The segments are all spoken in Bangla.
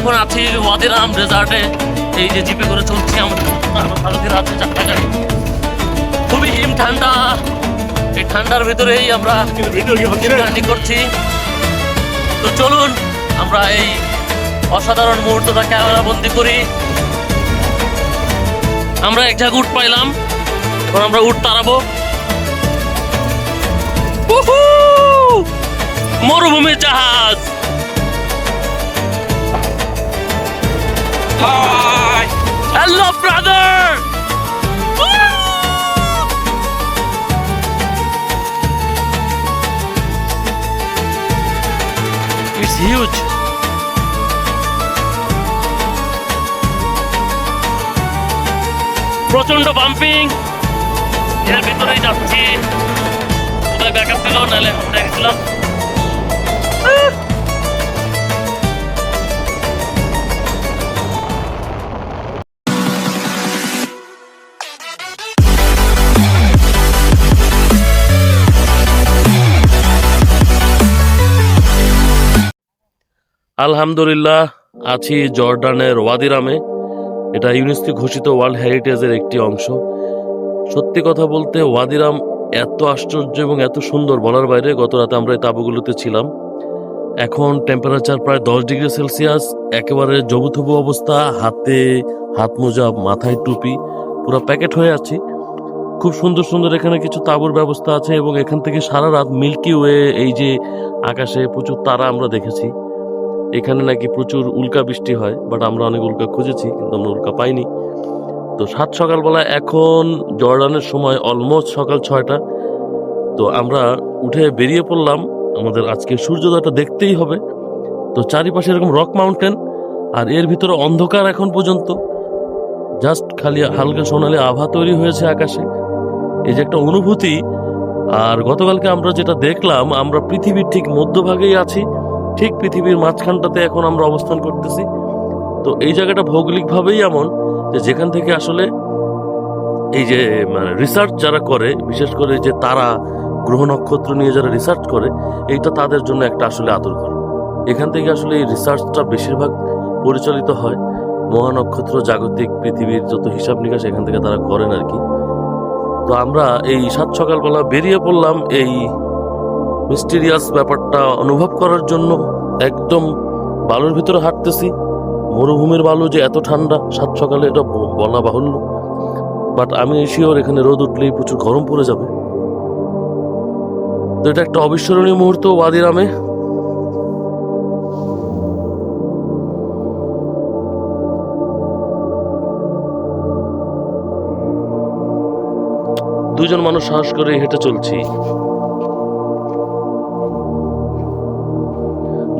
এখন আছি ওয়াদিরাম রেজার্টে এই যে জিপে করে চলছি আমাদের আছে চারটা গাড়ি খুবই হিম ঠান্ডা। এই ঠান্ডার ভিতরেই আমরা জার্নি করছি। তো চলুন আমরা এই অসাধারণ মুহূর্তটা ক্যামেরা বন্দি করি। আমরা এক জায়গায় উঠ পাইলাম। এখন আমরা উঠ তাড়াবো! মরুভূমির জাহাজ! Hello brother It's huge. প্রচণ্ড বাম্পিং এর ভিতরেই যাচ্ছি। কোথায় ব্যাকআপ ছিল? নাহলে উঠে গেছিলাম আলহামদুলিল্লাহ, আছি জর্ডানের ওয়াদিরামে। এটা ইউনেস্কো ঘোষিত ওয়ার্ল্ড হেরিটেজের একটি অংশ। সত্যি কথা বলতে, ওয়াদিরাম এত আশ্চর্য এবং এত সুন্দর বলার বাইরে গত রাতে আমরা এই তাঁবুগুলোতে ছিলাম। এখন টেম্পারেচার প্রায় দশ ডিগ্রি সেলসিয়াস, একেবারে জবুথবু অবস্থা, হাতে হাত মোজা মাথায় টুপি, পুরো প্যাকেট হয়ে আছি। খুব সুন্দর সুন্দর এখানে কিছু তাঁবুর ব্যবস্থা আছে এবং এখান থেকে সারা রাত মিল্কি ওয়ে, এই যে আকাশে প্রচুর তারা আমরা দেখেছি। এখানে নাকি প্রচুর উল্কা বৃষ্টি হয় বাট আমরা অনেক উল্কা খুঁজেছি, কিন্তু আমরা উল্কা পাইনি। তো সাত সকালবেলা এখন জর্ডানের সময় অলমোস্ট সকাল ছয়টা। তো আমরা উঠে বেরিয়ে পড়লাম, আমাদের আজকে সূর্যোদয়টা দেখতেই হবে। তো চারিপাশে এরকম রক মাউন্টেন আর এর ভিতরে অন্ধকার এখন পর্যন্ত। জাস্ট খালি হালকা সোনালি আভা তৈরি হয়েছে আকাশে। এই যে একটা অনুভূতি, আর গতকালকে আমরা যেটা দেখলাম, আমরা পৃথিবীর ঠিক মধ্যভাগেই আছি। ঠিক পৃথিবীর মাঝখানটাতে এখন আমরা অবস্থান করতেছি। তো এই জায়গাটা ভৌগোলিকভাবেই এমন যে যেখান থেকে আসলে এই যে মানে রিসার্চ যারা করে, বিশেষ করে যে তারা গ্রহ নক্ষত্র নিয়ে যারা রিসার্চ করে, এইটা তাদের জন্য একটা আসলে আদর ঘর। এখান থেকে আসলে এই রিসার্চটা বেশিরভাগ পরিচালিত হয় মহানক্ষত্র জাগতিক পৃথিবীর যত হিসাব নিকাশ এখান থেকে তারা করেন আর কি। তো আমরা এই সাত সকালবেলা বেরিয়ে পড়লাম এই মিস্টিরিয়াস ব্যাপারটা অনুভব করার জন্য একদম বালুর ভিতরে হাঁটতেছি। মরুভূমির বালু যে এত ঠান্ডা, সাত সকালে এটা বলা বাহুল্য। বাট আমি শিওর এখানে রোদ উঠলেই প্রচুর গরম পড়ে যাবে। তো এটা একটা অবিস্মরণীয় মুহূর্ত ওয়াদিরামে। দুজন মানুষ সাহস করে হেঁটে চলছি।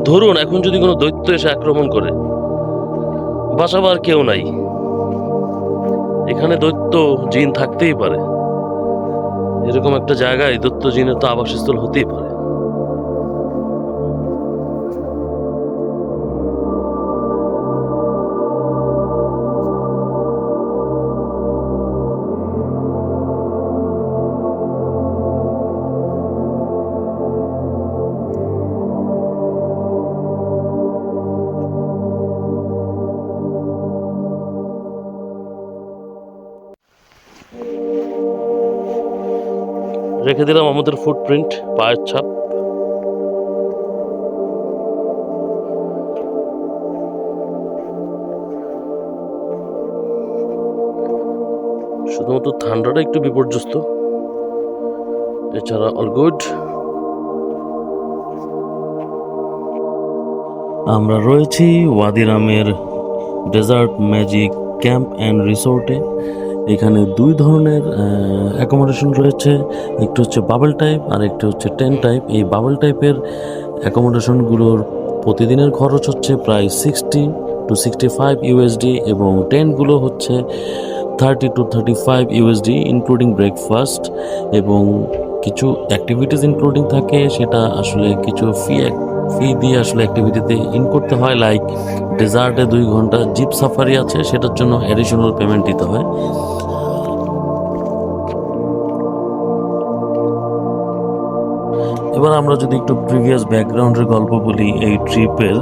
ধরুন, এখন যদি কোনো দৈত্য এসে আক্রমণ করে বাসাবার কেউ নাই। এখানে দৈত্য জিন থাকতেই পারে। এরকম একটা জায়গায় দৈত্য জিনের তো আবাসস্থল হতেই পারে। রেখে দিলাম আমাদের ফুটপ্রিন্ট পায়ের ছাপ। শুধুমাত্র ঠান্ডাটা একটু বিপর্যস্ত। এছাড়া অল গুড আমরা রয়েছি ওয়াদিরামের ডেজার্ট ম্যাজিক ক্যাম্প অ্যান্ড রিসোর্টে এখানে দুই ধরনের অ্যাকোমোডেশন রয়েছে। একটু হচ্ছে বাবল টাইপ আর একটু হচ্ছে টেন টাইপ এই বাবল টাইপের অ্যাকোমোডেশনগুলোর প্রতিদিনের খরচ হচ্ছে প্রায় sixty to sixty five USD এবং টেনগুলো হচ্ছে thirty to thirty five USD including breakfast এবং কিছু অ্যাক্টিভিটিস ইনক্লুডিং থাকে। সেটা আসলে কিছু ফি ফি দিয়ে আসলে অ্যাক্টিভিটিতে ইন করতে হয় লাইক ডেজার্টে দুই ঘণ্টা জিপ সাফারি আছে, সেটার জন্য অ্যাডিশনাল পেমেন্ট দিতে হয়। এবার আমরা যদি একটু প্রিভিয়াস ব্যাকগ্রাউন্ডের গল্প বলি, এই ট্রিপের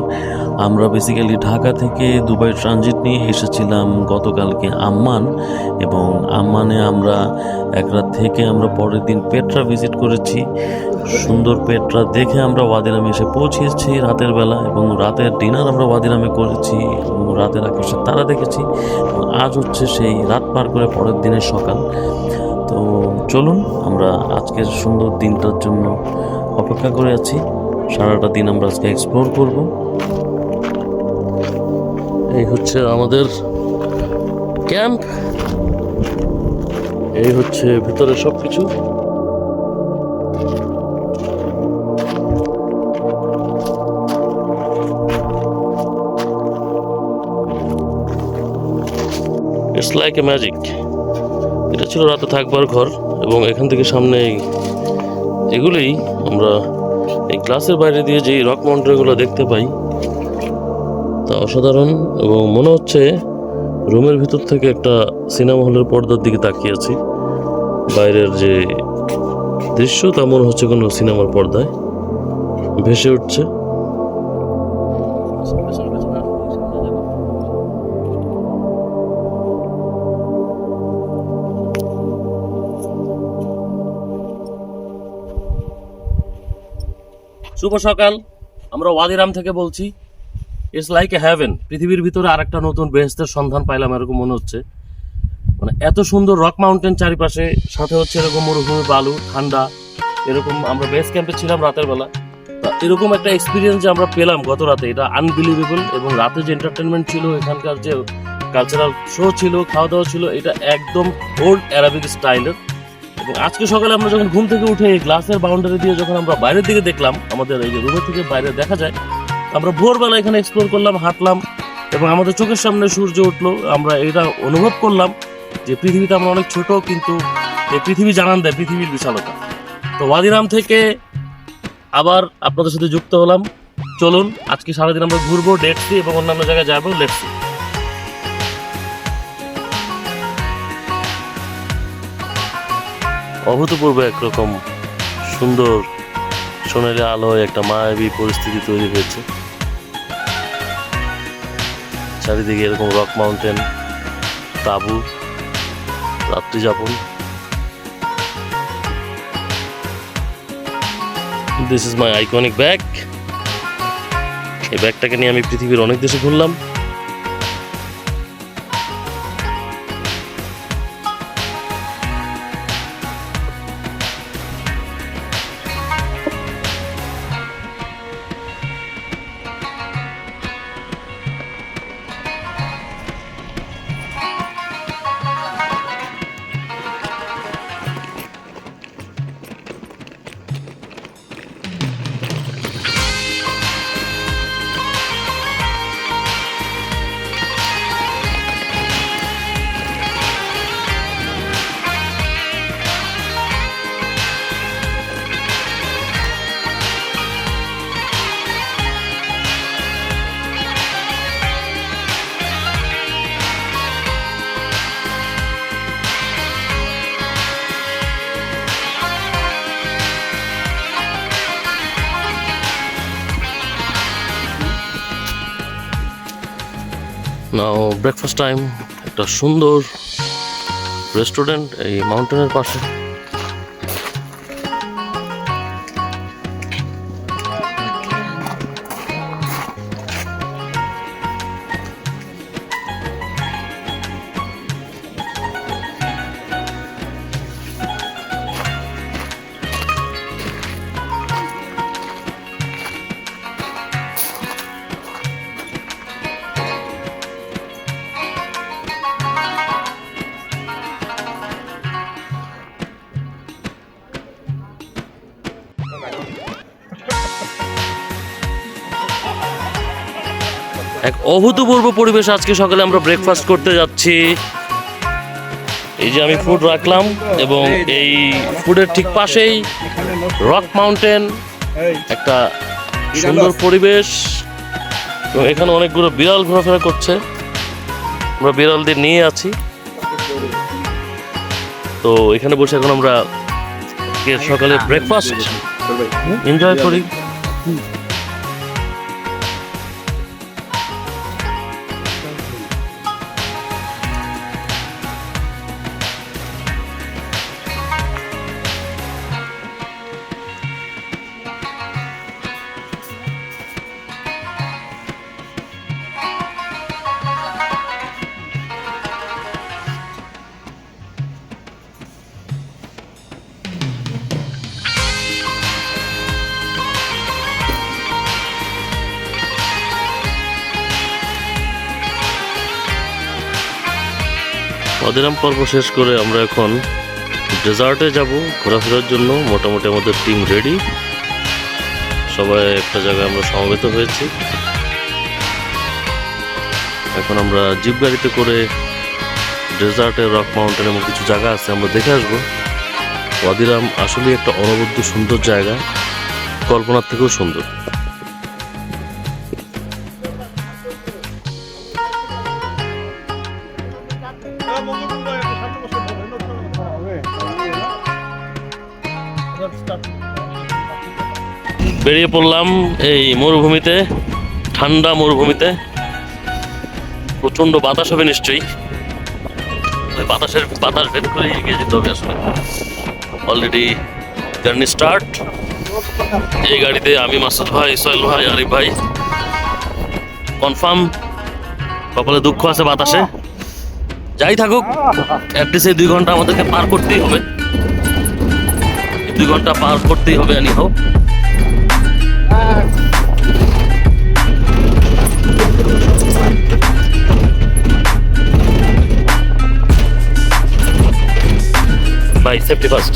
আমরা বেসিক্যালি ঢাকা থেকে দুবাই ট্রানজিট নিয়ে এসেছিলাম গতকালকে আম্মান এবং আম্মানে আমরা এক রাত থেকে আমরা পরের দিন পেট্রা ভিজিট করেছি। সুন্দর পেট্রা দেখে আমরা ওয়াদিরামে এসে পৌঁছেছি রাতের বেলা এবং রাতের ডিনার আমরা ওয়াদিরামে করেছি এবং রাতের আকাশে তারা দেখেছি। আজ হচ্ছে সেই রাত পার করে পরের দিনের সকাল। তো চলুন আমরা আজকের সুন্দর দিনটার জন্য অপেক্ষা করে আছি। সারাটা দিন আমরা আজকে এক্সপ্লোর করব। এই হচ্ছে আমাদের ক্যাম্প এই হচ্ছে ভিতরে সব কিছু ইটস লাইক এ ম্যাজিক এটা ছিল রাতে থাকবার ঘর এবং এখান থেকে সামনে এগুলোই আমরা এই গ্লাসের বাইরে দিয়ে যেই রক মাউন্টেনগুলো দেখতে পাই, তা অসাধারণ এবং মনে হচ্ছে রুমের ভিতর থেকে একটা সিনেমা হলের পর্দার দিকে তাকিয়ে আছি বাইরের যে দৃশ্য, তা মনে হচ্ছে কোনো সিনেমার পর্দায় ভেসে উঠছে। শুভ সকাল। আমরা ওয়াদিরাম থেকে বলছি ইটস লাইক এ হ্যাভেন পৃথিবীর ভিতরে আরেকটা নতুন বেহেস্তের সন্ধান পাইলাম এরকম মনে হচ্ছে। মানে এত সুন্দর রক মাউন্টেন চারিপাশে, সাথে হচ্ছে এরকম মরুভূমি, বালু, ঠান্ডা, এরকম আমরা বেস ক্যাম্পে ছিলাম রাতের বেলা। তা এরকম একটা এক্সপিরিয়েন্স যে আমরা পেলাম গত রাতে, এটা আনবিলিভেবল এবং রাতে যে এন্টারটেনমেন্ট ছিল, এখানকার যে কালচারাল শো ছিল খাওয়া দাওয়া ছিল, এটা একদম ওল্ড অ্যারাবিক স্টাইলের এবং আজকে সকালে আমরা যখন ঘুম থেকে উঠে গ্লাসের বাউন্ডারি দিয়ে যখন আমরা বাইরের দিকে দেখলাম, আমাদের এই যে রুমের থেকে বাইরে দেখা যায়, আমরা ভোরবেলা এখানে এক্সপ্লোর করলাম, হাঁটলাম এবং আমাদের চোখের সামনে সূর্য উঠল। আমরা এটা অনুভব করলাম যে পৃথিবীতে আমরা অনেক ছোট, কিন্তু এই পৃথিবী জানান দেয়, পৃথিবীর বিশালতা। তো ওয়াদিরাম থেকে আবার আপনাদের সাথে যুক্ত হলাম। চলুন, আজকে সারাদিন আমরা ঘুরবো ডেটসি এবং অন্যান্য জায়গায় যাব লেটসি অভূতপূর্ব একরকম সুন্দর সোনালি আলোয় একটা মায়াবী পরিস্থিতি তৈরি হয়েছে। চারিদিকে এরকম রক মাউন্টেন, তাবু রাত্রি যাপন this is my iconic bag এই ব্যাগটাকে নিয়ে আমি পৃথিবীর অনেক দেশে ঘুরলাম। ব্রেকফাস্ট টাইম একটা সুন্দর রেস্টুরেন্ট এই মাউন্টেনের পাশে। অভূতপূর্ব পরিবেশ আজকে সকালে আমরা ব্রেকফাস্ট করতে যাচ্ছি। এই যে আমি ফুড রাখলাম এবং এই ফুডের ঠিক পাশেই রক মাউন্টেন একটা সুন্দর পরিবেশ। এবং এখানে অনেকগুলো বিড়াল ঘোরাফেরা করছে। আমরা বিড়ালদের নিয়ে আছি। তো এখানে বসে এখন আমরা সকালে ব্রেকফাস্ট এনজয় করি। অদিরাম পর্ব শেষ করে আমরা এখন ডেজার্টে যাব, ঘোরাফেরার জন্য। মোটামুটি আমাদের টিম রেডি সবাই একটা জায়গায় আমরা সমবেত হয়েছি। এখন আমরা জিপ গাড়িতে করে ডেজার্টে রক মাউন্টেন এবং কিছু জায়গা আছে, আমরা দেখে আসব। অদিরাম আসলে একটা অনবদ্য সুন্দর জায়গা। কল্পনার থেকেও সুন্দর। বেরিয়ে পড়লাম এই মরুভূমিতে, ঠান্ডা মরুভূমিতে। প্রচণ্ড বাতাস হবে নিশ্চয়ই। বাতাসের, বাতাস ভেদ করে এগিয়ে যেতে হবে আসলে। অলরেডি জার্নি স্টার্ট এই গাড়িতে আমি মাসুদ ভাই, সোহেল ভাই, আরিফ ভাই। কনফার্ম কপালে দুঃখ আছে বাতাসে। যাই থাকুক অ্যাটলিস্ট এই দুই ঘণ্টা আমাদেরকে পার করতেই হবে। দুই ঘণ্টা পার করতেই হবে আনি হোক ভাই সেফটি ফার্স্ট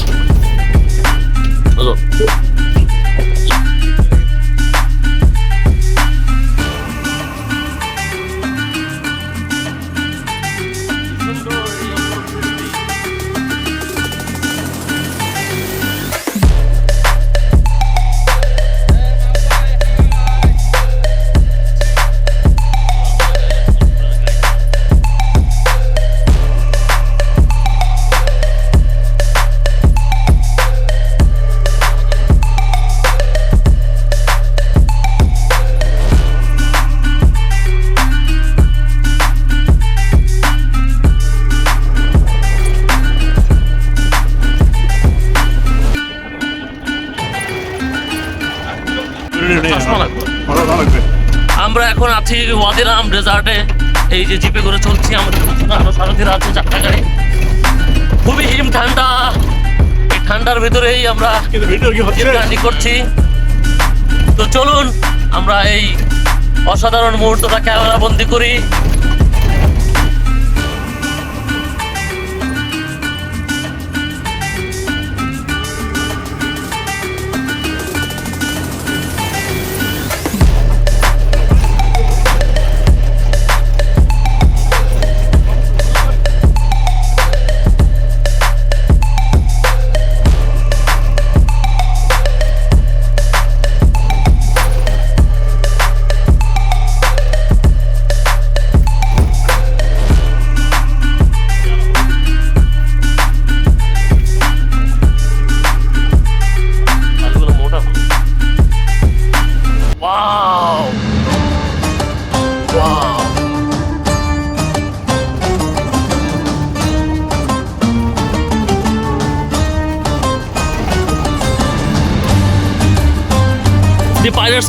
আমরা এখন আছি ওয়াদিরাম রেজার্টে। এই যে জিপে করে চলছি আমাদের আরও সারথীরা আছে চারটা গাড়ি খুবই হিম ঠান্ডা। এই ঠান্ডার ভিতরেই আমরা জার্নি করছি। তো চলুন আমরা এই অসাধারণ মুহূর্তটা ক্যামেরা বন্দি করি।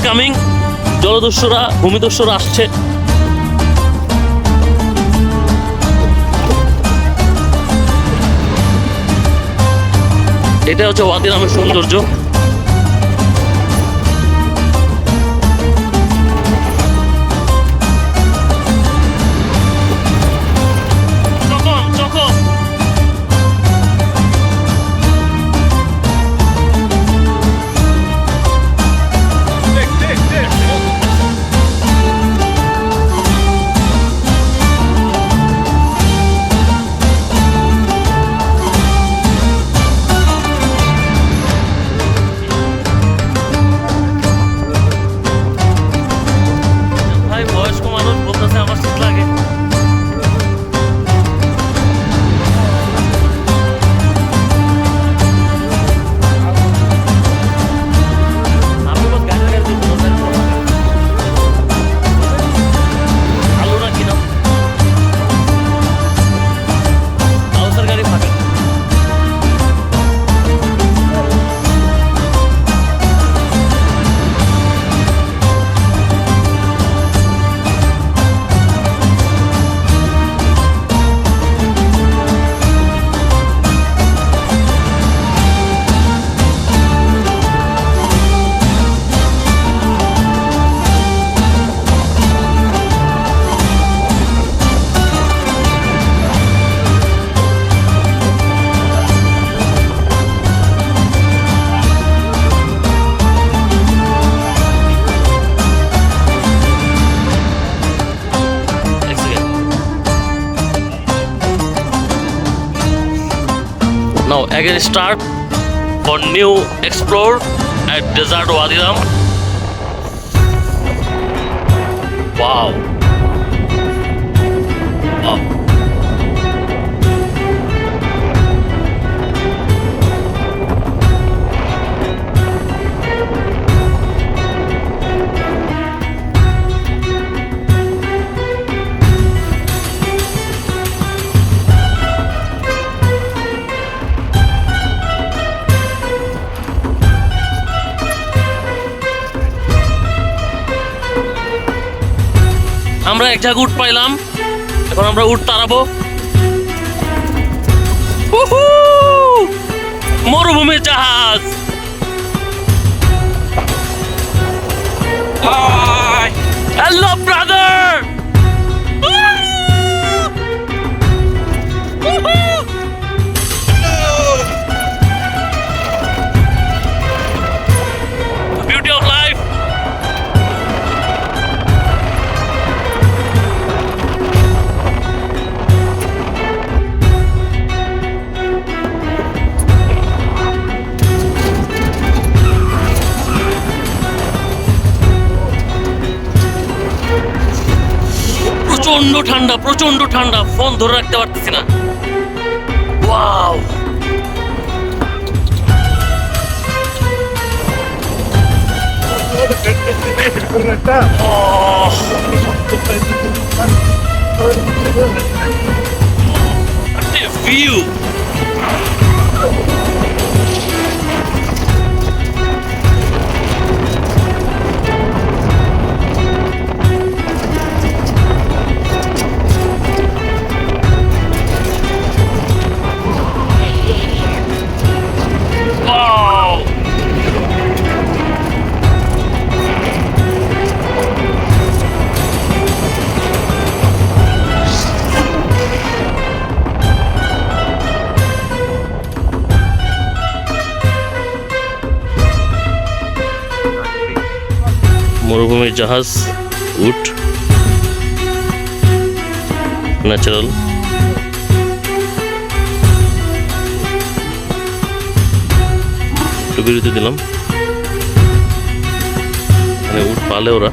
কামিং জলদস্যুরা ভূমিদস্যুরা আসছে। এটা হচ্ছে ওয়াদিরামের সৌন্দর্য। Again start for new explore at Desert Wadiram. Wow. আমরা এক ঝাঁক উঠ পাইলাম। এখন আমরা উঠ তাড়াবো! মরুভূমির জাহাজ। হ্যালো ব্রাদার প্রচণ্ড ঠান্ডা প্রচণ্ড ঠান্ডা ফোন ধরে রাখতে পারতেছি না। ওয়াও! ভিউ মরুভূমির জাহাজ উট ন্যাচারাল একটু বিরতি দিলাম। মানে উট পালে ওরা।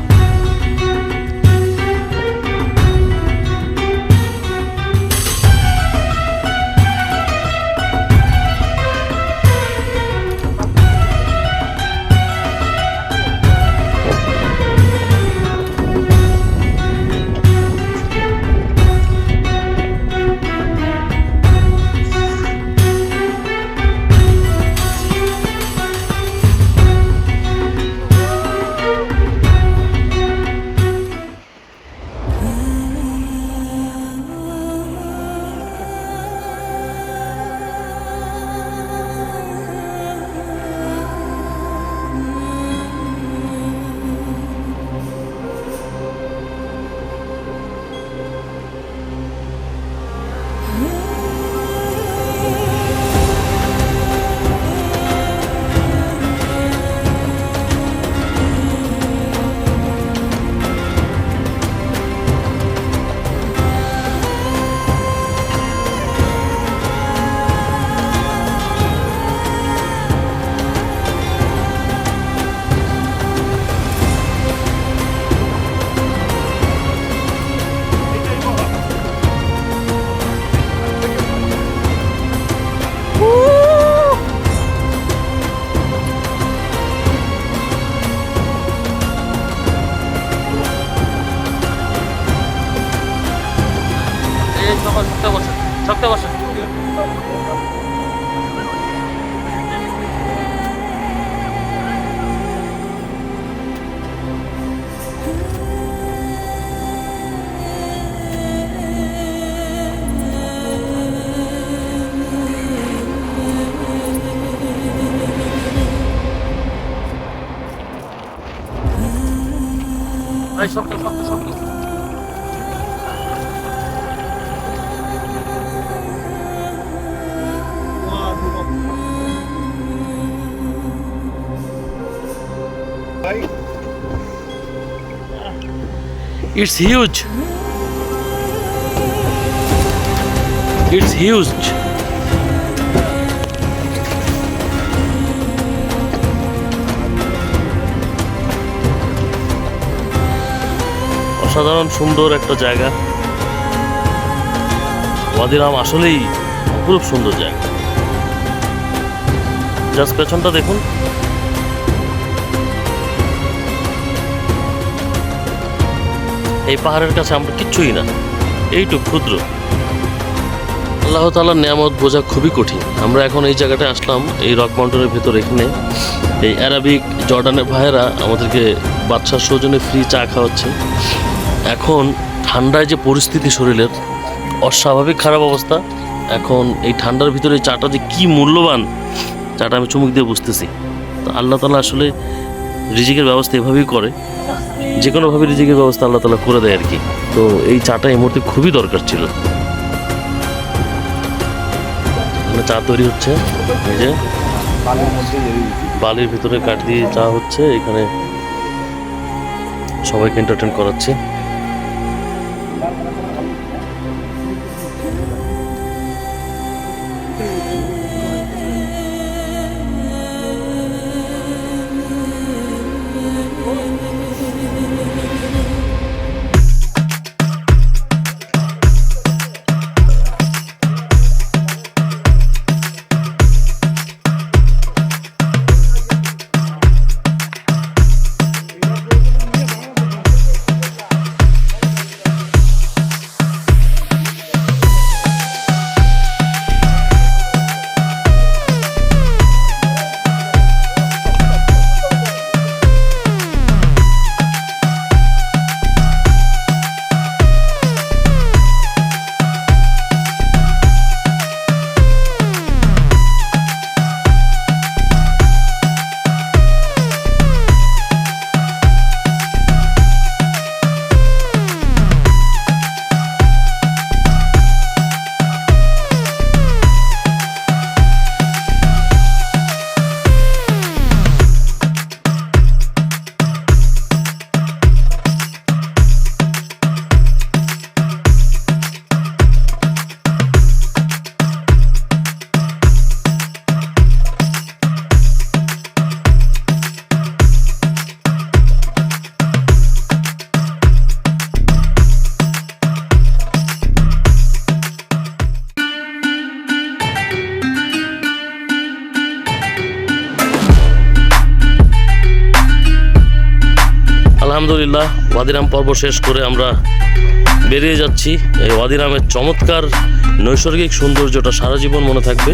এই সপ্তাহ সপ্তাহ সপ্তাহ It's huge. It's huge. অসাধারণ, সুন্দর একটা জায়গা। ওয়াদিরাম আসলেই অপরূপ সুন্দর জায়গা। জাস্ট পেছনটা দেখুন। এই পাহাড়ের কাছে আমরা কিচ্ছুই না, এইটুক ক্ষুদ্র। আল্লাহ তালার নিয়ামত বোঝা খুবই কঠিন। আমরা এখন এই জায়গাটায় আসলাম, এই রক মাউন্টেনের ভেতর এখানে। এই অ্যারাবিক জর্ডানের ভাইয়েরা আমাদেরকে বাচ্চার সৌজনে ফ্রি চা খাওয়াচ্ছে। এখন ঠান্ডায় যে পরিস্থিতি শরীরের, অস্বাভাবিক খারাপ অবস্থা, এখন এই ঠান্ডার ভিতরে চাটা যে কী মূল্যবান, চাটা আমি চুমুক দিয়ে বুঝতেছি। তো আল্লাহ তালা আসলে রিজিকের ব্যবস্থা এভাবেই করে যে কোনোভাবে রিজিকের ব্যবস্থা আল্লাহ তালা করে দেয় আর কি। তো এই চাটা এই মুহূর্তে খুবই দরকার ছিল। এখানে চা তৈরি হচ্ছে, এই যে বালির ভিতরে কাঠ দিয়ে চা হচ্ছে, এখানে সবাইকে এন্টারটেন করাচ্ছে। ওয়াদিরাম পর্ব শেষ করে আমরা বেরিয়ে যাচ্ছি। এই ওয়াদিরামের চমৎকার নৈসর্গিক সৌন্দর্যটা সারা জীবন মনে থাকবে।